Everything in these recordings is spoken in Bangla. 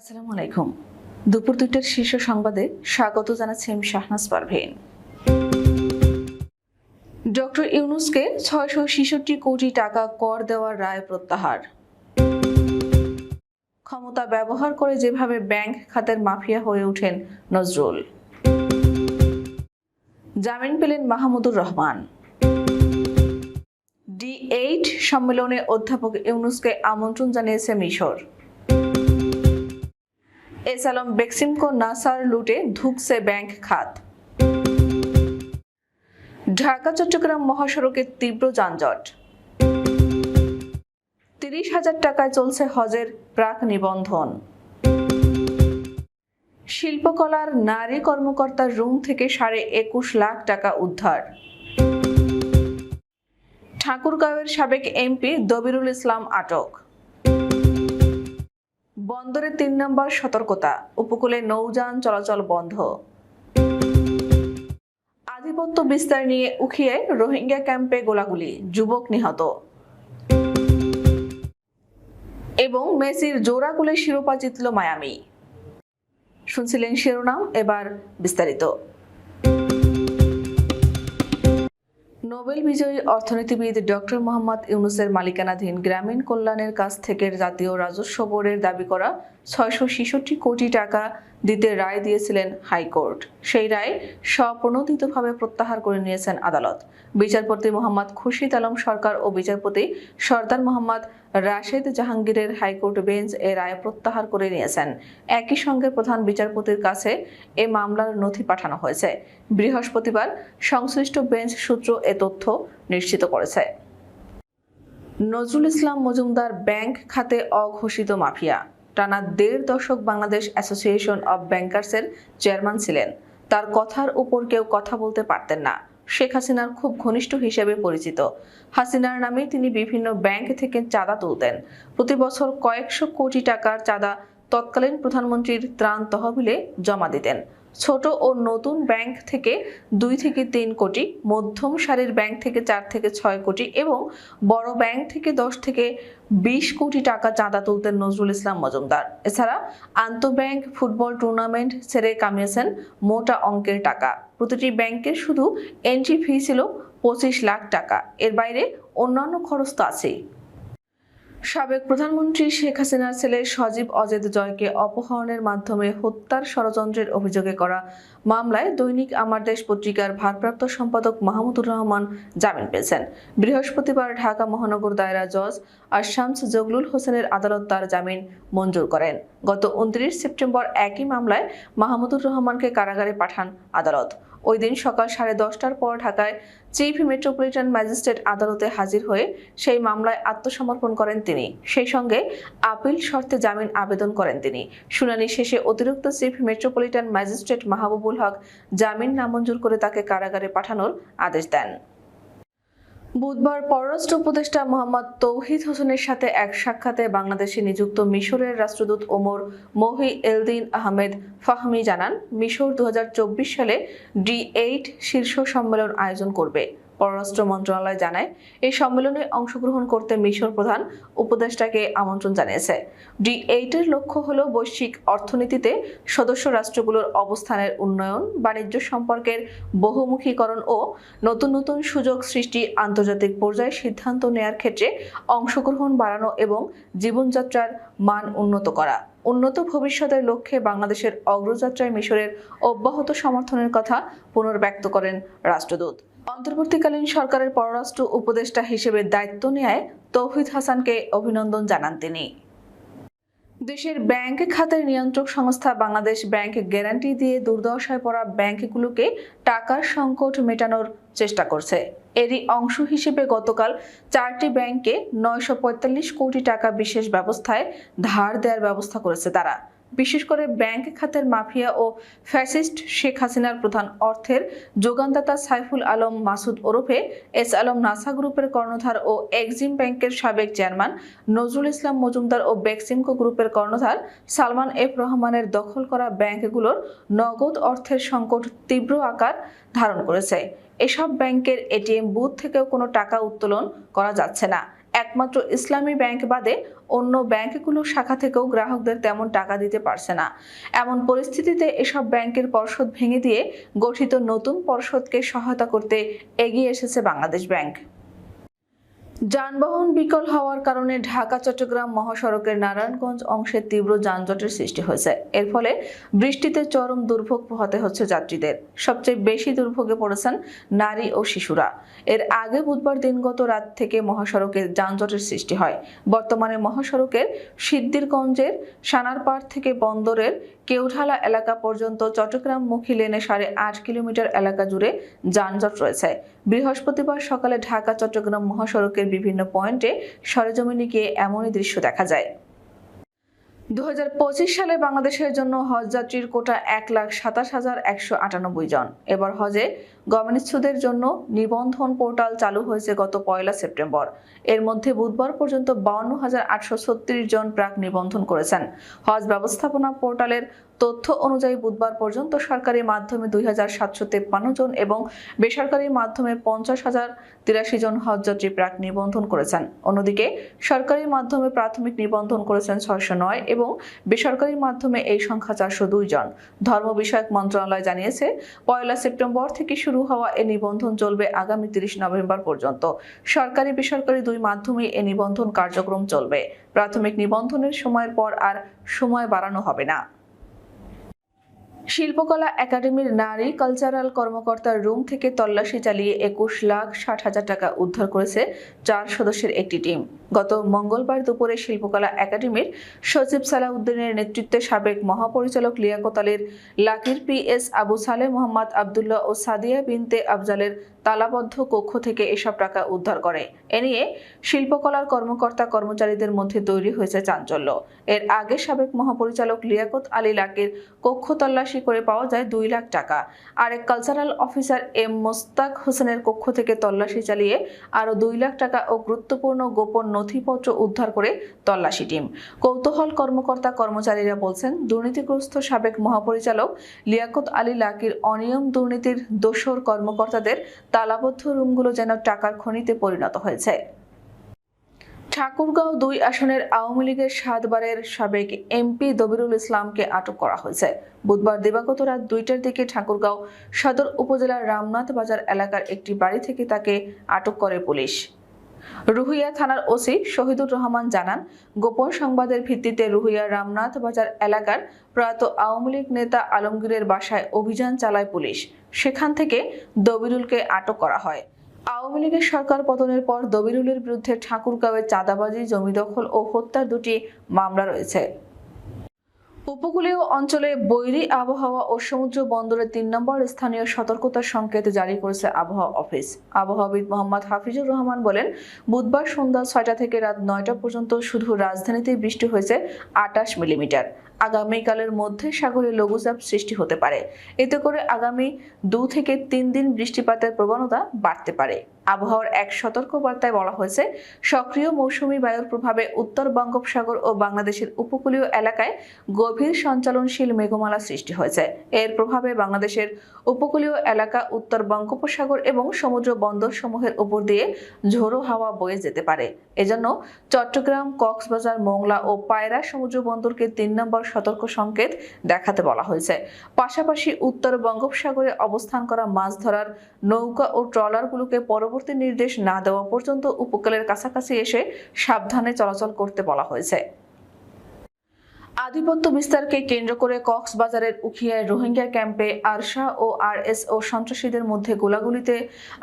আসসালামু আলাইকুম। দুপুর দুইটার শীর্ষ সংবাদে স্বাগত জানাচ্ছি আমি শাহনাজ পারভীন। ডক্টর ইউনুসকে ছয়শো ছেষট্টি কোটি টাকা কর দেওয়ার রায় প্রত্যাহার। ক্ষমতা ব্যবহার করে যেভাবে ব্যাংক খাতের মাফিয়া হয়ে ওঠেন নজরুল। জামিন পেলেন মাহমুদুর রহমান। ডি এইট সম্মেলনে অধ্যাপক ইউনুসকে আমন্ত্রণ জানিয়েছে মিশর। এস আলম বেক্সিমকো নাসার লুটে ধুকছে ব্যাংক খাত। ঢাকা, চট্টগ্রাম মহাসড়কে তীব্র যানজট। তিরিশ হাজার টাকায় চলছে হজের প্রাক নিবন্ধন। শিল্পকলার নারী কর্মকর্তার রুম থেকে সাড়ে একুশ লাখ টাকা উদ্ধার। ঠাকুরগাঁওয়ের সাবেক এমপি দবিরুল ইসলাম আটক। বন্দরে তিন নম্বর সতর্কতা। উপকূলে নৌযান চলাচল বন্ধ। আধিপত্য বিস্তার নিয়ে উখিয়ে রোহিঙ্গা ক্যাম্পে গোলাগুলি, যুবক নিহত। এবং মেসির জোড়া গোলে শিরোপা জিতল মায়ামি। শুনছিলেন শিরোনাম, এবার বিস্তারিত। নোবেল বিজয়ী অর্থনীতিবিদ ডক্টর মোহাম্মদ ইউনুসের মালিকানাধীন গ্রামীণ কল্যাণের কাছ থেকে জাতীয় রাজস্ব বোর্ডের দাবি করা ছয়শো ছেষট্টি কোটি টাকা দিতে রায় দিয়েছিলেন হাইকোর্ট। সেই রায় স্বপ্রণোদিতভাবে প্রত্যাহার করে নিয়েছেন আদালত। বিচারপতি মোহাম্মদ খুরশিদ আলম সরকার ও বিচারপতি সর্দার মোহাম্মদ রাশেদ জাহাঙ্গীরের হাইকোর্ট বেঞ্চ এ রায় প্রত্যাহার করে নিয়েছেন। একই সঙ্গে প্রধান বিচারপতির কাছে এ মামলার নথি পাঠানো হয়েছে। বৃহস্পতিবার সংশ্লিষ্ট বেঞ্চ সূত্র এ তথ্য নিশ্চিত করেছে। নজরুল ইসলাম মজুমদার ব্যাংক খাতে অঘোষিত মাফিয়া। টানা দেড় দশক বাংলাদেশ অ্যাসোসিয়েশন অব ব্যাংকার্সের চেয়ারম্যান ছিলেন। তার কথার উপর কেউ কথা বলতে পারতেন না। শেখ হাসিনার খুব ঘনিষ্ঠ হিসেবে পরিচিত। হাসিনার নামে তিনি বিভিন্ন ব্যাংক থেকে চাঁদা তুলতেন। প্রতি বছর কয়েকশো কোটি টাকার চাঁদা তৎকালীন প্রধানমন্ত্রীর ত্রাণ তহবিলে জমা দিতেন। ছোট ও নতুন ব্যাংক থেকে দুই থেকে তিন কোটি, মধ্যম সারির ব্যাংক থেকে চার থেকে ছয় কোটি এবং বড় ব্যাংক থেকে দশ থেকে বিশ কোটি টাকা চাঁদা তুলতেন নজরুল ইসলাম মজুমদার। এছাড়া আন্তঃব্যাংক ফুটবল টুর্নামেন্ট ছেড়ে কামিয়েছেন মোটা অঙ্কের টাকা। প্রতিটি ব্যাংকের শুধু এন্ট্রি ফি ছিল পঁচিশ লাখ টাকা। এর বাইরে অন্যান্য খরচ তো আছেই। সাবেক প্রধানমন্ত্রী শেখ হাসিনার ছেলে সজীব অজেদ জয়কে অপহরণের মাধ্যমে হত্যার ষড়যন্ত্রের অভিযোগে করা মামলায় দৈনিক আমার দেশ পত্রিকার ভারপ্রাপ্ত সম্পাদক মাহমুদুর রহমান জামিন পেয়েছেন। বৃহস্পতিবার ঢাকা মহানগর দায়রা জজ আর শামস জগলুল হোসেনের আদালত তার জামিন মঞ্জুর করেন। গত উনত্রিশ সেপ্টেম্বর একই মামলায় মাহমুদুর রহমানকে কারাগারে পাঠান আদালত। ওই দিন সকাল সাড়ে দশটার পর ঢাকায় চিফ মেট্রোপলিটন ম্যাজিস্ট্রেট আদালতে হাজির হয়ে সেই মামলায় আত্মসমর্পণ করেন তিনি। সেই সঙ্গে আপিল শর্তে জামিন আবেদন করেন তিনি। শুনানি শেষে অতিরিক্ত chief metropolitan magistrate Mahbubul Haque জামিন নামঞ্জুর করে তাকে কারাগারে পাঠানোর আদেশ দেন। বুধবার পররাষ্ট্র উপদেষ্টা মোহাম্মদ তৌহিদ হোসেনের সাথে এক সাক্ষাতে বাংলাদেশে নিযুক্ত মিশরের রাষ্ট্রদূত ওমর মহি এলদিন আহমেদ ফাহমি জানান, মিশর দু হাজার চব্বিশ সালে ডি এইট শীর্ষ সম্মেলন আয়োজন করবে। পররাষ্ট্র মন্ত্রণালয় জানায়, এই সম্মেলনে অংশগ্রহণ করতে মিশর প্রধান উপদেষ্টাকে আমন্ত্রণ জানিয়েছে। ডি এইটের লক্ষ্য হল বৈশ্বিক অর্থনীতিতে সদস্য রাষ্ট্রগুলোর অবস্থানের উন্নয়ন, বাণিজ্য সম্পর্কের বহুমুখীকরণ ও নতুন নতুন সুযোগ সৃষ্টি আন্তর্জাতিক পর্যায়ে সিদ্ধান্ত নেয়ার ক্ষেত্রে অংশগ্রহণ বাড়ানো এবং জীবনযাত্রার মান উন্নত করা। উন্নত ভবিষ্যতের লক্ষ্যে বাংলাদেশের অগ্রযাত্রায় মিশরের অব্যাহত সমর্থনের কথা পুনর্ব্যক্ত করেন রাষ্ট্রদূত। অন্তর্বর্তীকালীন সরকারের পররাষ্ট্র উপদেষ্টা হিসেবে দায়িত্ব নেয় তৌহিদ হাসানকে অভিনন্দন জানান তিনি। দেশের ব্যাংক খাতের নিয়ন্ত্রক সংস্থা বাংলাদেশ ব্যাংক গ্যারান্টি দিয়ে দুর্দশায় পড়া ব্যাংকগুলোকে টাকার সংকট মেটানোর চেষ্টা করছে। এরই অংশ হিসেবে গতকাল চারটি ব্যাংকে নয়শো পঁয়তাল্লিশ কোটি টাকা বিশেষ ব্যবস্থায় ধার দেওয়ার ব্যবস্থা করেছে তারা। বিশেষ করে ব্যাংক খাতের মাফিয়া ও ফ্যাসিস্ট শেখ হাসিনার প্রধান অর্থের যোগানদাতা সাইফুল আলম মাসুদ ওরফে এস আলম নাসা গ্রুপের কর্ণধার ও এক্সিম ব্যাংকের সাবেক চেয়ারম্যান নজরুল ইসলাম মজুমদার ও বেক্সিমকো গ্রুপের কর্ণধার সালমান এফ রহমানের দখল করা ব্যাংকগুলোর নগদ অর্থের সংকট তীব্র আকার ধারণ করেছে। এসব ব্যাংকের এটিএম বুথ থেকেও কোনো টাকা উত্তোলন করা যাচ্ছে না। একমাত্র ইসলামী ব্যাংক বাদে অন্য ব্যাংকগুলো শাখা থেকেও গ্রাহকদের তেমন টাকা দিতে পারছে না। এমন পরিস্থিতিতে এসব ব্যাংকের পর্ষদ ভেঙে দিয়ে গঠিত নতুন পর্ষদকে সহায়তা করতে এগিয়ে এসেছে বাংলাদেশ ব্যাংক। যানবাহন বিকল হওয়ার কারণে ঢাকা, চট্টগ্রাম মহাসড়কের নারায়ণগঞ্জ অংশে তীব্র যানজটের সৃষ্টি হয়েছে। এর ফলে বৃষ্টিতে চরম দুর্ভোগ পোহাতে হচ্ছে যাত্রীদের। সবচেয়ে বেশি দুর্ভোগে পড়েছেন নারী ও শিশুরা। এর আগে বুধবার দিনগত রাত থেকে মহাসড়কে যানজটের সৃষ্টি হয়। বর্তমানে মহাসড়কের সিদ্দিরগঞ্জের সানারপাড় থেকে বন্দরের কেউঢালা এলাকা পর্যন্ত চট্টগ্রাম মুখী লেনে সাড়ে আট কিলোমিটার এলাকা জুড়ে যানজট রয়েছে। বৃহস্পতিবার সকালে ঢাকা, চট্টগ্রাম মহাসড়কের বিভিন্ন পয়েন্টে সরেজমিনে গিয়ে এমনই দৃশ্য দেখা যায়। দু হাজার পঁচিশ সালে বাংলাদেশের জন্য হজযাত্রীর কোটা এক লাখ সাতাশ হাজার একশো আটানব্বই জন। এবার হজে গমনিচ্ছুদের জন্য নিবন্ধন পোর্টাল চালু হয়েছে গত পয়লা সেপ্টেম্বর। এর মধ্যে বুধবার পর্যন্ত বাউন্ন হাজার আটশো ছত্রিশ জন প্রাক নিবন্ধন করেছেন। হজ ব্যবস্থাপনা পোর্টালের তথ্য অনুযায়ী বুধবার পর্যন্ত সরকারি মাধ্যমে দুই হাজার সাতশো জন এবং বেসরকারি মাধ্যমে পঞ্চাশ হাজার তিরাশি জন হজযাত্রী প্রাক নিবন্ধন করেছেন। অন্যদিকে সরকারি মাধ্যমে প্রাথমিক নিবন্ধন করেছেন ছয়শো নয় এবং বেসরকারি মাধ্যমে এই সংখ্যা চারশো দুই জন। ধর্ম বিষয়ক মন্ত্রণালয় জানিয়েছে, পয়লা সেপ্টেম্বর থেকে শুরু হওয়া এ নিবন্ধন চলবে আগামী তিরিশ নভেম্বর পর্যন্ত। সরকারি বেসরকারি দুই মাধ্যমে এ নিবন্ধন কার্যক্রম চলবে। প্রাথমিক নিবন্ধনের সময়ের পর আর সময় বাড়ানো হবে না। শিল্পকলা একাডেমির নারী কালচারাল কর্মকর্তার রুম থেকে তল্লাশি চালিয়ে একুশ লাখ ষাট হাজার টাকা উদ্ধার করেছে চার সদস্যের একটি টিম। গত মঙ্গলবার দুপুরে শিল্পকলা একাডেমির সচিব সালাউদ্দিনের নেতৃত্বে সাবেক মহাপরিচালক লিয়াকতালের লাকির পি এস আবু সালে মোহাম্মদ আবদুল্লাহ ও সাদিয়া বিনতে আফজালের তালাবদ্ধ কক্ষ থেকে এসব টাকা উদ্ধার করে। এ নিয়ে শিল্পকলার কর্মকর্তা কর্মচারীদের মধ্যে তৈরি হয়েছে চাঞ্চল্য। এর আগে সাবেক মহাপরিচালক লিয়াকত আলী লাকের কক্ষ তল্লাশি করে পাওয়া যায় দুই লাখ টাকা। আরেক কালচারাল অফিসার এম মোস্তাক হোসেনের কক্ষ থেকে তল্লাশি চালিয়ে আরও দুই লাখ টাকা ও গুরুত্বপূর্ণ গোপন নথিপত্র উদ্ধার করে তল্লাশি টিম। কৌতূহল কর্মকর্তা কর্মচারীরা বলছেন, দুর্নীতিগ্রস্ত সাবেক মহাপরিচালক লিয়াকত আলী লাকির অনিয়ম দুর্নীতির দোসর কর্মকর্তাদের তালাবদ্ধ রুমগুলো যেন টাকার খনিতে পরিণত হয়েছে। ঠাকুরগাঁও দুই আসনের আওয়ামী লীগের সাতবারের সাবেক এমপি দবিরুল ইসলামকে আটক করা হয়েছে। বুধবার দিবাগত রাত দুইটার দিকে ঠাকুরগাঁও সদর উপজেলার রামনাথ বাজার এলাকার একটি বাড়ি থেকে তাকে আটক করে পুলিশ। রুহুইয়া থানার ওসি শহীদুর রহমান জানান, গোপন সংবাদের ভিত্তিতে রুহিয়া রামনাথ বাজার এলাকার প্রয়াত আওয়ামী লীগ নেতা আলমগীরের বাসায় অভিযান চালায় পুলিশ। সেখান থেকে দবিরুলকে আটক করা হয়। আওয়ামী লীগের সরকার পতনের পর দবিরুলের বিরুদ্ধে ঠাকুরগাঁওয়ে চাঁদাবাজি, জমি দখল ও হত্যার দুটি মামলা রয়েছে। উপকূলীয় অঞ্চলে বৈরী আবহাওয়া ও সমুদ্র বন্দরে তিন নম্বর স্থানীয় সতর্কতার সংকেত জারি করেছে আবহাওয়া অফিস। আবহাওয়াবিদ মোহাম্মদ হাফিজুর রহমান বলেন, বুধবার সন্ধ্যা ছয়টা থেকে রাত নয়টা পর্যন্ত শুধু রাজধানীতে বৃষ্টি হয়েছে আটাশ মিলিমিটার। আগামীকালের মধ্যে সাগরে লঘুচাপ সৃষ্টি হতে পারে। এতে করে আগামী দু থেকে তিন দিন বৃষ্টিপাতের প্রবণতা বাড়তে পারে। আবহাওয়ার এক সতর্ক বার্তায় বলা হয়েছে, সক্রিয় মৌসুমি বায়ুর প্রভাবে উত্তর বঙ্গোপসাগর ও বাংলাদেশের উপকূলীয় এলাকায় গভীর সঞ্চালনশীল মেঘমালা সৃষ্টি হয়েছে। এর প্রভাবে বাংলাদেশের উপকূলীয় এলাকা উত্তর বঙ্গোপসাগর এবং সমুদ্র বন্দর সমূহের উপর দিয়ে ঝোড়ো হাওয়া বয়ে যেতে পারে। এজন্য চট্টগ্রাম, কক্সবাজার, মোংলা ও পায়রা সমুদ্র বন্দরকে তিন নম্বর সতর্ক সংকেত দেখাতে বলা হয়েছে। পাশাপাশি উত্তর বঙ্গোপসাগরে অবস্থান করা মাছ ধরার নৌকা ও ট্রলারগুলোকে পরবর্তী নির্দেশ না দেওয়া পর্যন্ত উপকূলের কাছাকাছি এসে সাবধানে চলাচল করতে বলা হয়েছে। আধিপত্য বিস্তারকে কেন্দ্র করে কক্সবাজারের উখিয়ায় রোহিঙ্গা ক্যাম্পে আরশা ও আরএস ও সন্ত্রাসীদের মধ্যে গোলাগুলিতে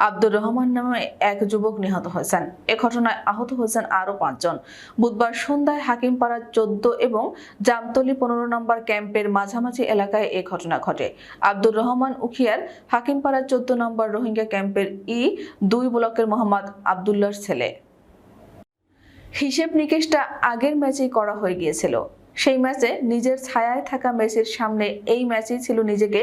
আব্দুর রহমান নামে এক যুবক নিহত হয়েছেন। এ ঘটনায় আহত হয়েছেন আরও পাঁচজন। বুধবার সন্ধ্যায় হাকিমপাড়া চোদ্দ এবং জামতলি পনেরো নম্বর ক্যাম্পের মাঝামাঝি এলাকায় এ ঘটনা ঘটে। আব্দুর রহমান উখিয়ার হাকিমপাড়া চোদ্দ নম্বর রোহিঙ্গা ক্যাম্পের ই দুই ব্লকের মোহাম্মদ আবদুল্লার ছেলে। হিসেব নিকেশটা আগের ম্যাচেই করা হয়ে গিয়েছিল। সেই ম্যাচে নিজের ছায়ায় থাকা মেসির সামনে এই ম্যাচই ছিল নিজেকে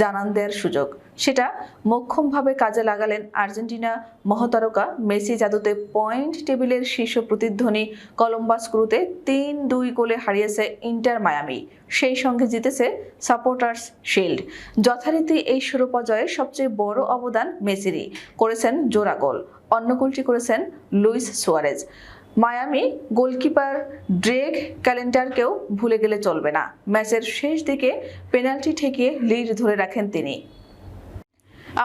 জানান দেওয়ার সুযোগ। সেটা মোক্ষমভাবে কাজে লাগালেন আর্জেন্টিনা মহতারকা মেসি জাদুতে পয়েন্ট টেবিলের শীর্ষ প্রতিধ্বনি কলম্বাস ক্রুতে তিন দুই গোলে হারিয়েছে ইন্টার মায়ামি। সেই সঙ্গে জিতেছে সাপোর্টার্স শিল্ড। যথারীতি এই শিরোপা জয়ে সবচেয়ে বড় অবদান মেসিরই, করেছেন জোড়া গোল। অন্য গোলটি করেছেন Luis Suarez. Miami goalkeeper Drake ক্যালেন্ডারকেও ভুলে গেলে চলবে না। ম্যাচের শেষ দিকে পেনাল্টি ঠেকিয়ে লিড ধরে রাখেন তিনি।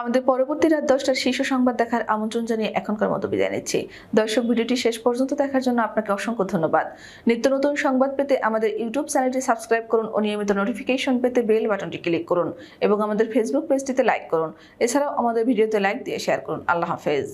আমাদের পরবর্তী রাত দশটার শীর্ষ সংবাদ দেখার আমন্ত্রণ জানিয়ে এখনকার মতো বিদায় নিচ্ছি। দর্শক, ভিডিওটি শেষ পর্যন্ত দেখার জন্য আপনাকে অসংখ্য ধন্যবাদ। নিত্য নতুন সংবাদ পেতে আমাদের ইউটিউব চ্যানেলটি সাবস্ক্রাইব করুন ও নিয়মিত নোটিফিকেশন পেতে বেল বাটনটি ক্লিক করুন এবং আমাদের ফেসবুক পেজটিতে লাইক করুন। এছাড়াও আমাদের ভিডিওতে লাইক দিয়ে শেয়ার করুন। আল্লাহ হাফেজ।